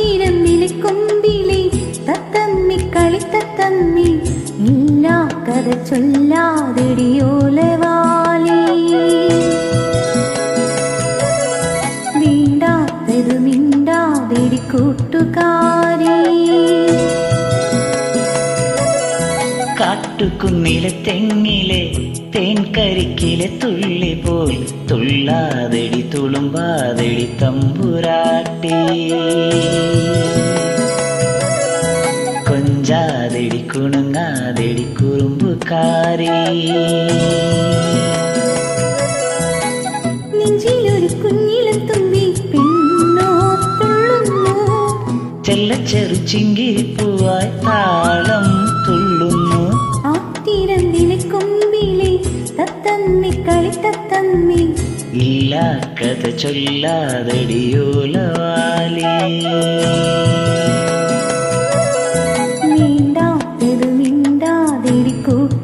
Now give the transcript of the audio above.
തിരമ്പിളിക്കൊമ്പിളി തത്തമ്മി കളി തത്തമ്മി ഇല്ലാ കഥ ചൊല്ലാതിടിയോലവാലി വീണ്ടാത്തത് മിണ്ടാതിടി കൂട്ടുകാർ കാട്ടുകുന്നിലെ തെങ്ങിലെ തേൻകരിക്കിലെ തുള്ളി പോൽ തുള്ളാതെടി തുളുമ്പാതെടി തമ്പുരാട്ടി. കൊഞ്ചാതെടി കുണുങ്ങാതെടി കുറുമ്പുകാരി. നെഞ്ചിലൊരു കുഞ്ഞിലും തുമ്പി പെണ്ണോ തുള്ളുന്നു. ചെല്ല ചെറു ചിങ്കിരിപ്പൂവായി താളം തുള്ളുന്നു. தன்னி கழித்த தன்னி இல்லா கதை சொல்லாதடியோலவாலி நீண்டாதது நீண்டாதிடி கூட்ட